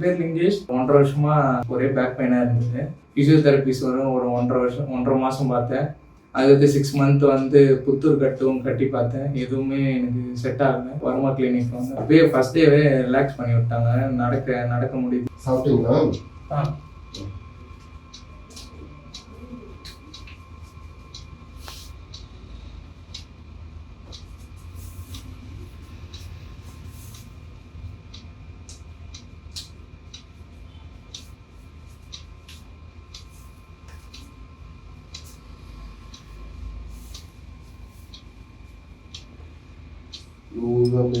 என் பேர் லிங்கேஷ். ஒன்றரை வருஷமா ஒரே பேக் பெயினாக இருந்தது. ஃபிசியோதெரபிஸ் வரும் ஒரு ஒன்றரை வருஷம் ஒன்றரை மாதம் பார்த்தேன். அதுக்கு சிக்ஸ் மந்த் வந்து புத்தூர் கட்டும் கட்டி பார்த்தேன். எதுவுமே எனக்கு செட் ஆகலை. வர்மா கிளினிக் வந்து அப்படியே ஃபர்ஸ்ட் டேவே ரிலாக்ஸ் பண்ணி விட்டாங்க. நடக்க நடக்க முடியுது. சாப்பிட்டீங்களா? ஆ. മൂന്നാമത്തെ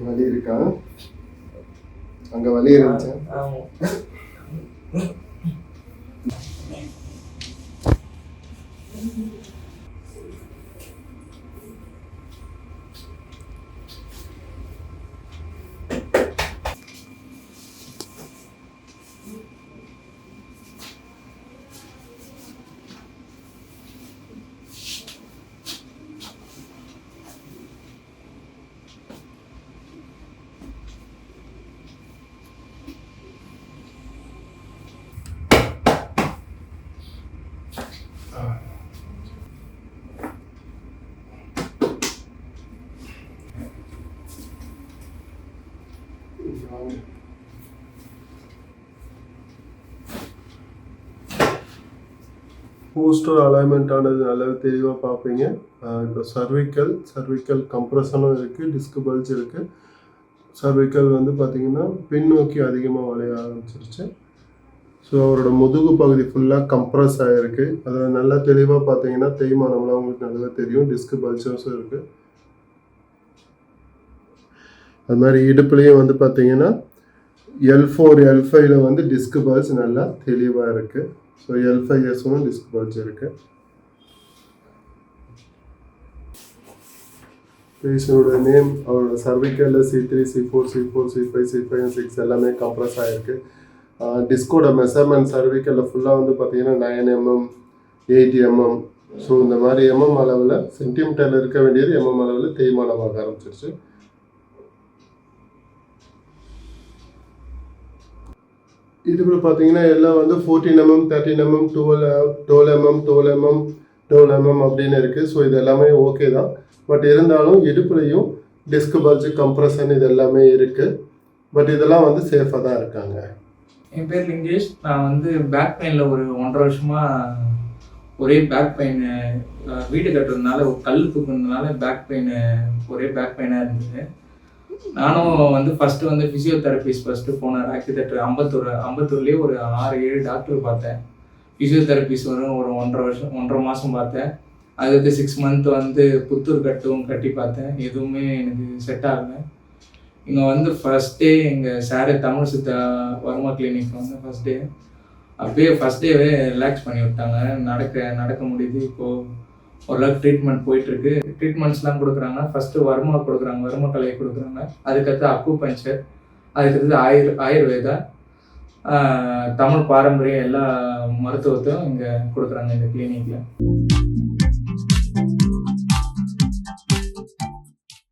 வலி இருக்கா? அங்க வலி இருந்துச்சா? ஆமாம் பூஸ்டர் அலைன்மெண்ட் ஆனது நல்லாவே தெளிவாக பார்ப்பீங்க. இப்போ சர்விக்கல் சர்விக்கல் கம்ப்ரஷனும் இருக்குது டிஸ்க் பல்ஸ் இருக்குது சர்விக்கல் வந்து பார்த்திங்கன்னா பின்னோக்கி அதிகமாக வளைய ஆரம்பிச்சிருச்சு. ஸோ அவரோட முதுகு பகுதி ஃபுல்லாக கம்ப்ரஸ் ஆகிருக்கு அதில் நல்லா தெளிவாக பார்த்தீங்கன்னா தேய்மானம்லாம் உங்களுக்கு நல்லாவே தெரியும். டிஸ்க் பல்சஸும் இருக்குது அது மாதிரி இடுப்புலையும் வந்து பார்த்தீங்கன்னா எல் ஃபோர் எல் ஃபைவ்ல வந்து டிஸ்க் பல்ஸ் நல்லா தெளிவாக இருக்குது ஸோ எல் ஃபைவ் எஸ்ஸும் டிஸ்க் பல்ஸ் இருக்குது பேஷனோட நேம் அவரோட சர்விக்கலில் C three C four C four C five C five six எல்லாமே கம்ப்ரஸ் ஆகிருக்கு டிஸ்கோட மெஷர்மெண்ட் சர்விக்கலில் ஃபுல்லாக வந்து பார்த்தீங்கன்னா nine mm eight mm so இந்த மாதிரி எம்எம் அளவில் சென்டிமீட்டரில் இருக்க வேண்டியது எம்எம் அளவில் தேய்மானமாக ஆரம்பிச்சிருச்சு. இதுக்குள்ள பார்த்தீங்கன்னா எல்லாம் வந்து fourteen mm thirteen mm twelve twelve mm twelve mm twelve mm அப்படின்னு இருக்குது ஸோ இது எல்லாமே ஓகே தான். பட் இருந்தாலும் இடுப்புலையும் டிஸ்க் பல்ஜ் கம்ப்ரஷன் இது எல்லாமே இருக்குது பட் இதெல்லாம் வந்து சேஃபாக தான் இருக்காங்க. என் பேர் லிங்கேஷ். நான் வந்து பேக் பெயினில் ஒரு ஒன்றரை வருஷமாக ஒரே பேக் பெயின் வீடு கட்டுறதுனால ஒரு கல் தூக்குனதுனால பேக் பெயின் ஒரே பேக் பெயினாக இருந்தது. நானும் வந்து ஃபஸ்ட்டு வந்து ஃபிசியோதெரபிஸ்ட் ஃபஸ்ட்டு போனேன். ஆக்சிடெக்டர் அம்பத்தூர் அம்பத்தூர்லேயே ஒரு ஆறு ஏழு டாக்டர் பார்த்தேன். ஃபிசியோதெரபிஸ்ட் வரும் ஒரு ஒன்றரை வருஷம் ஒன்றரை மாதம் பார்த்தேன். அதுக்கு சிக்ஸ் மந்த் வந்து புத்தூர் கட்டும் கட்டி பார்த்தேன். எதுவுமே எனக்கு செட் ஆகலை. இங்கே வந்து ஃபஸ்ட் டே எங்கள் சாரு தமிழ் சித்தா வர்மா கிளினிக் வந்து ஃபர்ஸ்ட் டே அப்படியே ஃபஸ்ட் டேவே ரிலாக்ஸ் பண்ணி விட்டாங்க. நடக்க நடக்க முடியுது. இப்போது ஓரளவுக்கு ட்ரீட்மெண்ட் போயிட்டுருக்கு. ட்ரீட்மெண்ட்ஸ்லாம் கொடுக்குறாங்க. ஃபஸ்ட்டு வர்மா கொடுக்குறாங்க. வரும கலையை கொடுக்குறாங்க. அதுக்கடுத்து அக்கு பஞ்சர் அதுக்கடுத்து ஆயுர் ஆயுர்வேதா தமிழ் பாரம்பரிய எல்லா மருத்துவத்தையும் இங்கே கொடுக்குறாங்க இந்த கிளினிக்கில்